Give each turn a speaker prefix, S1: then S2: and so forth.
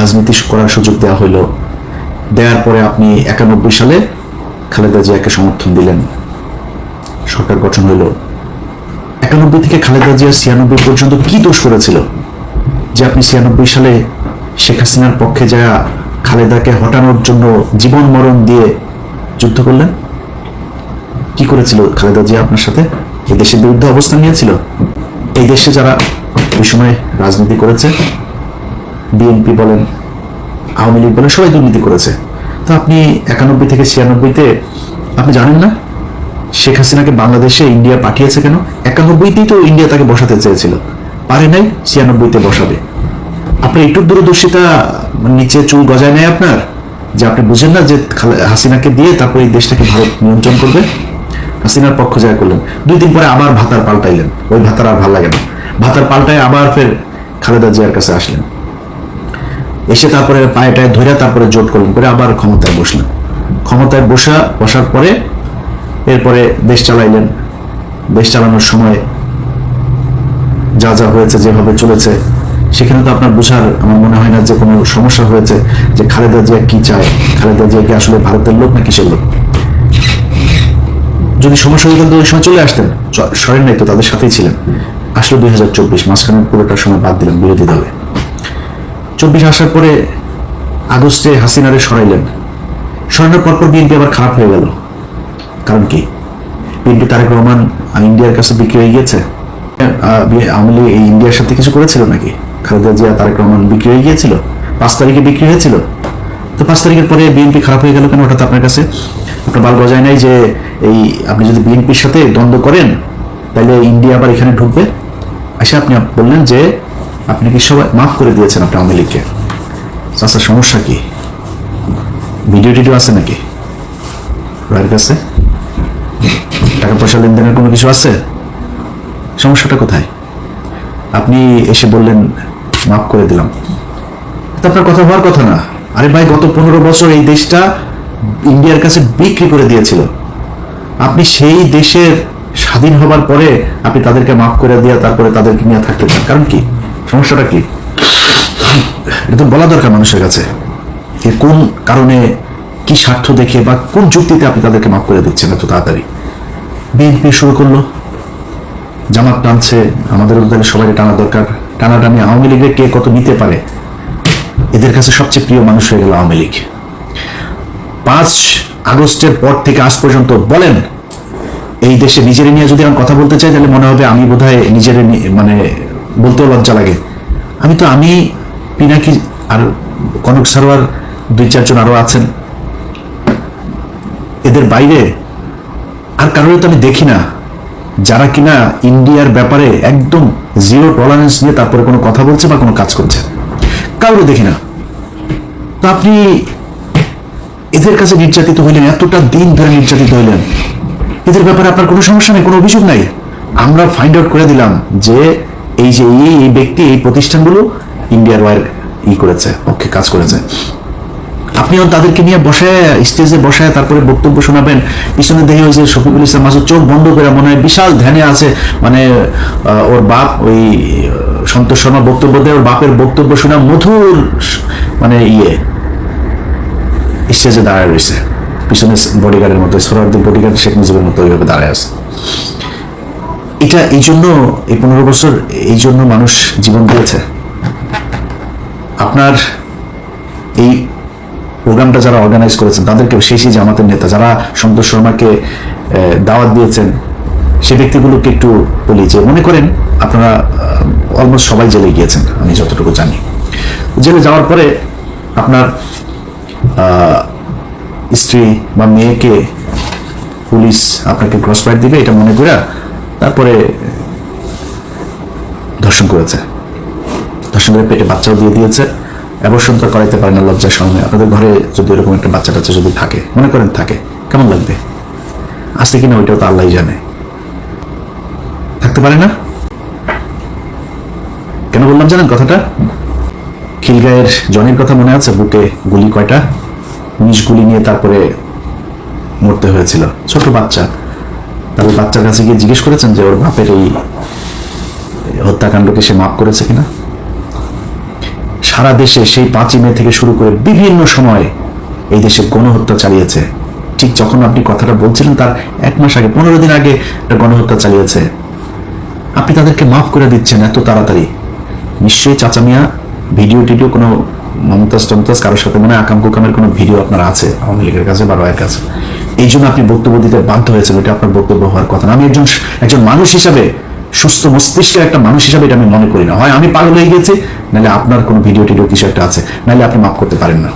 S1: রাজনীতি করার সুযোগ দেওয়া হইল। দেওয়ার পরে আপনি একানব্বই সালে খালেদা জিয়াকে সমর্থন দিলেন। সরকার গঠন হইল। একানব্বই থেকে খালেদা জিয়া ছিয়ানব্বই পর্যন্ত কি দোষ করেছিল? যে আপনি ছিয়ানব্বই সালে শেখ হাসিনার পক্ষে যা খালেদাকে হটানোর জন্য জীবন মরণ দিয়ে যুদ্ধ করলেন? কি করেছিল খালেদা জিয়া আপনার সাথে? এই দেশের বিরুদ্ধে অবস্থান নিয়েছিল? এই দেশে যারা ওই সময় রাজনীতি করেছে বিএনপি বলেন, আওয়ামী লীগ বলেন, সবাই দুর্নীতি করেছে। তো আপনি একানব্বই থেকে ছিয়ানব্বইতে, আপনি জানেন না? শেখ হাসিনাকে বাংলাদেশে ইন্ডিয়া পাঠিয়েছে কেন? একানব্বইতেই তো ইন্ডিয়া তাকে বসাতে চেয়েছিল। পারে নাই, ছিয়ানব্বইতে বসাবে। আপনার একটু দূরদর্শিতা নিচে চুল গজায় নেয় আপনার, যে আপনি বুঝেন না যে হাসিনাকে দিয়ে তারপর এই দেশটাকে ভারত নিয়ন্ত্রণ করবে। হাসিনার পক্ষ জয় করলেন। দুই দিন পরে আবার ভাতার পাল্টাইলেন। ওই ভাতার আর ভালো লাগে না। ভাতার পাল্টায় আবার ফের খালেদা জিয়ার কাছে আসলেন। এসে তারপরে পায়ে টায়ে ধরে তারপরে জোট করলেন, করে আবার ক্ষমতায় বসলেন। ক্ষমতায় বসা, বসার পরে এরপরে দেশ চালাইলেন। দেশ চালানোর সময় যা যা হয়েছে, যেভাবে চলেছে, সেখানে তো আপনার বোঝার আমার মনে হয় না যে কোনো সমস্যা হয়েছে যে খালেদা জিয়া কি চায়, খালেদা জিয়া কি আসলে ভারতের লোক না কিসের লোক? যদি সমস্যা হয়ে তো ওই সময় চলে আসতেন। সরেন নাই তো, তাদের সাথেই ছিলেন। আসলে দুই হাজার চব্বিশ, মাঝখানে পুরোটার সময় বাদ দিলেন বিরোধী দলে। চব্বিশ আসার পরে আগস্টে হাসিনারে সরাইলেন। সরানোর পরপর বিএনপি আবার খারাপ হয়ে গেল। কারণ কি? বিএনপি তারেক রহমান ইন্ডিয়ার কাছে বিক্রি হয়ে গিয়েছে। আওয়ামী এই ইন্ডিয়ার সাথে কিছু করেছিল নাকি? খালেদা জিয়া, তারেক রহমান বিক্রি হয়ে গিয়েছিল। পাঁচ তারিখে বিক্রি হয়েছিল। তো পাঁচ তারিখের পরে বিএনপি খারাপ হয়ে গেল কেন? ওটা তো আপনার কাছে? আপনার বাল বজায় নাই যে এই আপনি যদি বিএনপির সাথে দ্বন্দ্ব করেন, তাহলে ইন্ডিয়া আবার এখানে ঢুকবে? আচ্ছা আপনি বললেন যে আপনি কি সবাই মাফ করে দিয়েছেন আপনি আওয়ামী লীগকে। আচ্ছা সমস্যা কি? ভিডিও টিডিও আছে নাকি? রয়ের কাছে? টাকা পয়সা লেনদেনের কোনো কিছু আছে? সমস্যাটা কোথায়? আপনি এসে বললেন, মাফ করে দিলাম। এটা আপনার কথা হওয়ার কথা না। আরে ভাই, গত পনেরো বছর এই দেশটা ইন্ডিয়ার কাছে বিক্রি করে দিয়েছিল। আপনি সেই দেশের স্বাধীন হবার পরে আপনি তাদেরকে মাফ করে দিয়ে তারপরে তাদেরকে নিয়ে থাকতে চান। কারণ কি? সমস্যাটা কি? এটা বলা দরকার মানুষের কাছে যে কোন কারণে কি স্বার্থ দেখে বা কোন যুক্তিতে আপনি তাদেরকে মাফ করে দিচ্ছেন এত তাড়াতাড়ি? বিএনপি শুরু করল। জামাত টানছে, আমাদের তাহলে সবাই টানা দরকার। টানাটানি আওয়ামী লীগের কে কত নিতে পারে? এদের কাছে সবচেয়ে প্রিয় মানুষ হয়ে গেল আওয়ামী লীগ। পাঁচ আগস্টের পর থেকে আজ পর্যন্ত বলেন, এই দেশে নিজের নিয়ে যদি আমি কথা বলতে চাই, তাহলে মনে হবে আমি বোধহয় নিজের মানে বলতেও লজ্জা লাগে। আমি তো আমি, পিনাকি আর কনক সারোয়ার দুই চারজন আরও আছেন। এদের বাইরে আর কারোর তো আমি দেখি না। যারা কিনা ইন্ডিয়ার ব্যাপারে একদম জিরো টলারেন্স নিয়ে তারপরে কোনো কথা বলছে বা কোনো কাজ করছে, কাউরে দেখি না। তো আপনি এদের কাছে নির্যাতিত হইলেন, এতটা দিন ধরে নির্যাতিত হইলেন। এদের ব্যাপারে আপনার কোনো সমস্যা নেই, কোনো অভিযোগ নাই। আমরা ফাইন্ড আউট করে দিলাম যে এই যে এই এই ব্যক্তি, এই প্রতিষ্ঠানগুলো ইন্ডিয়ার ওয়ার ই করেছে, পক্ষে কাজ করেছে। আপনিও তাদেরকে নিয়ে বসে স্টেজে বসে তারপরে বক্তব্য শোনাবেন। পিছনে দেখে ওই যে শফিকুল ইসলাম মাসুদ চোখ বন্ধ করে মনে হয় বিশাল ধ্যানে আছে। মানে ওর বাপ ওই সন্তোষ শর্মা বক্তব্য দেয়, ওর বাপের বক্তব্য শোনা মধুর মানে ইয়ে। স্টেজে দাঁড়ায় রয়েছে। পিছনে বডিগার্ডের মতো সোহরার্দির বডিগার্ড শেখ মুজিবের মতো ওইভাবে দাঁড়ায় আছে। এটা এই জন্য এই পনেরো বছর এই জন্য মানুষ জীবন দিয়েছে। আপনার এই প্রোগ্রামটা যারা অর্গানাইজ করেছেন, তাদেরকে সেই জামাতের নেতা, যারা সন্তোষ শর্মাকে দাওয়াত দিয়েছেন, সে ব্যক্তিগুলোকে একটু বলি যে, মনে করেন আপনারা অলমোস্ট সবাই জেলে গিয়েছেন, আমি যতটুকু জানি। জেলে যাওয়ার পরে আপনার স্ত্রী বা মেয়েকে পুলিশ আপনাকে ক্রস দিবে, এটা মনে করে তারপরে ধর্ষণ করেছে। ধর্ষণ করে পেটে বাচ্চাও দিয়ে দিয়েছে অ্যাবর্শন তো করাইতে পারে না লজ্জার সঙ্গে আপনাদের ঘরে যদি এরকম একটা বাচ্চা টাচ্চা যদি থাকে, মনে করেন থাকে, কেমন লাগবে? আছে কিনা ওইটাও তো আল্লাহ জানে। থাকতে পারে না? কেন বললাম জানেন কথাটা? খিলগাঁয়ের জনের কথা মনে আছে? বুকে গুলি কয়টা? উনিশ গুলি নিয়ে তারপরে মরতে হয়েছিল। ছোট বাচ্চা। তারপর বাচ্চার কাছে গিয়ে জিজ্ঞেস করেছেন যে ওর বাপের এই হত্যাকাণ্ডকে সে মাফ করেছে কিনা? সারা দেশে সেই পাঁচই মে থেকে শুরু করে বিভিন্ন সময়ে এই দেশে গণহত্যা চালিয়েছে। ঠিক যখন আপনি কথাটা বলছিলেন তার এক মাস আগে, পনেরো দিন আগে একটা গণহত্যা চালিয়েছে। আপনি তাদেরকে মাফ করে দিচ্ছেন এত তাড়াতাড়ি। নিশ্চয়ই চাচা মিয়া, ভিডিও টিডিও কোনো মমতাজ টমতাজ কারোর সাথে মনে আকাম কুকামের কোনো ভিডিও আপনার আছে আওয়ামী লীগের কাছে বা রয়ের কাছে? এই জন্য আপনি বক্তব্য দিতে বাধ্য হয়েছেন, এটা আপনার বক্তব্য হওয়ার কথা না। আমি একজন একজন মানুষ হিসাবে, সুস্থ মস্তিষ্কের একটা মানুষ হিসাবে এটা আমি মনে করি না। হয় আমি পাগল হয়ে গেছি, নাহলে আপনার কোনো ভিডিও টিডিও কিছু একটা আছে, নাহলে আপনি মাফ করতে পারেন না।